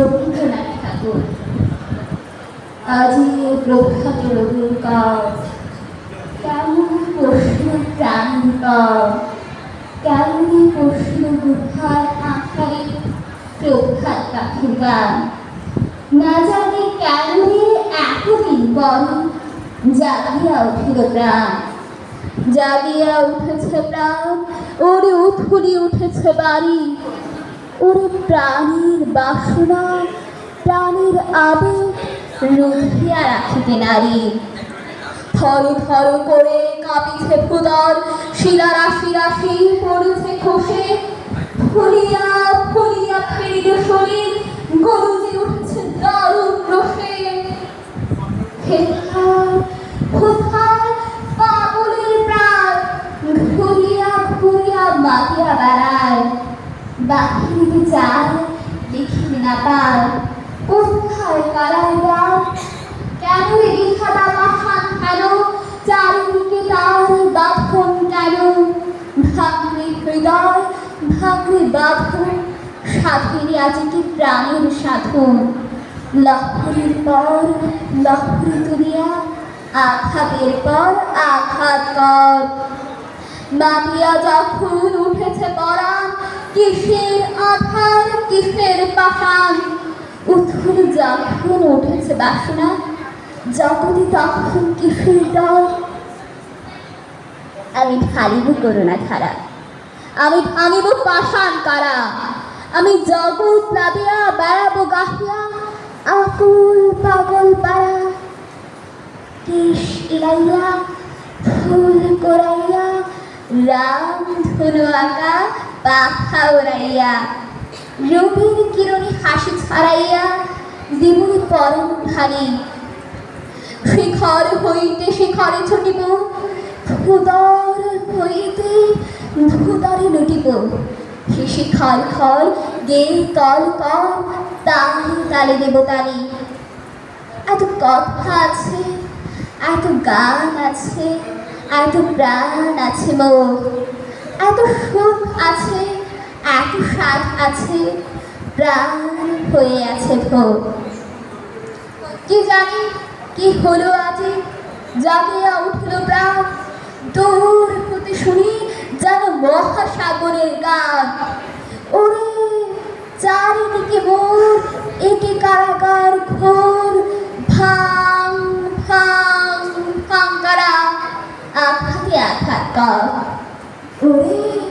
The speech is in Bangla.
রবীন্দ্রনাথ ঠাকুর আজি প্রখ্যাত রবির কেমন প্রশ্ন প্রাণ কেমন প্রশ্ন গুহার আঁখায় প্রখ্যাত পাখির গান না জানি কেমনি এতদিন পর জাগিয়া উঠিল প্রাণ, জাগিয়া উঠেছে প্রাণ ওরে উথুলি উঠেছে বাড়ি। ওরে প্রাণীর বাসনা, প্রাণীর আবেগ রুধিয়া রাখিতে নারী। থর থর করে কাঁপিছে ফুদর শিলা রাশি রাশি পড়েছে খসে। ফুলিয়া ফুলিয়া ফেরিল শরীর গরুজে উঠেছে দারুণ রসে কোথায় কোথায় পাগলের প্রাণ ঘুরিয়া ঘুরিয়া মাতিয়া বেড়ায় বাহির যায় দেখিতে না পায় কোথায় কারায় গান কেন বিধাতা পাষাণ কেন চারিদিকে তার বাঁধন কেন? ভাঙরে হৃদয় ভাঙরে বাঁধন সাথিনী আছে কি প্রাণের সাধন। লহরির পর লহরি তুলিয়া আঘাতের পর আঘাত কর। মাতিয়া যখন কিসের আধার, কিসের পাষাণ উথুর যখন উঠেছে বাসনা জগতে তখন কিসের ডর আমি ঢালিব করোনা ধারা। আমি ভাঙিব পাষাণ কারা? আমি জগৎ প্লাবিয়া বেড়াবো গাহিয়া, আকুল পাগল পাড়া। কেশ ইলাইয়া, ফুল করাইয়া, রাম ধনু আঁকা পাখা ওড়াইয়া রবির কিরণে হাসি ছাড়াইয়া দিবুর পরম ঢালি শিখর হইতে শিখরে ছুটিব ভূদর হইতে ভূদরে লুটিব। শিশি খল খল গে কল কল তালে তালে দেব তালি এত কথা আছে, এত গান আছে, এত প্রাণ আছে মোর এত সুখ আছে, এত স্বাদ আছে, প্রাণ হয়ে আছে ভোর কি জানি কি হলো আজি, জাগিয়া উঠল প্রাণ। দূর হতে শুনি যেন মহাসাগরের গান। ওরে, চারিদিকে মোর একে কারাগার ঘোর। ভাঙ ভাং, ভাঙ্গারা, আঘাতে আঘাত কর। 努力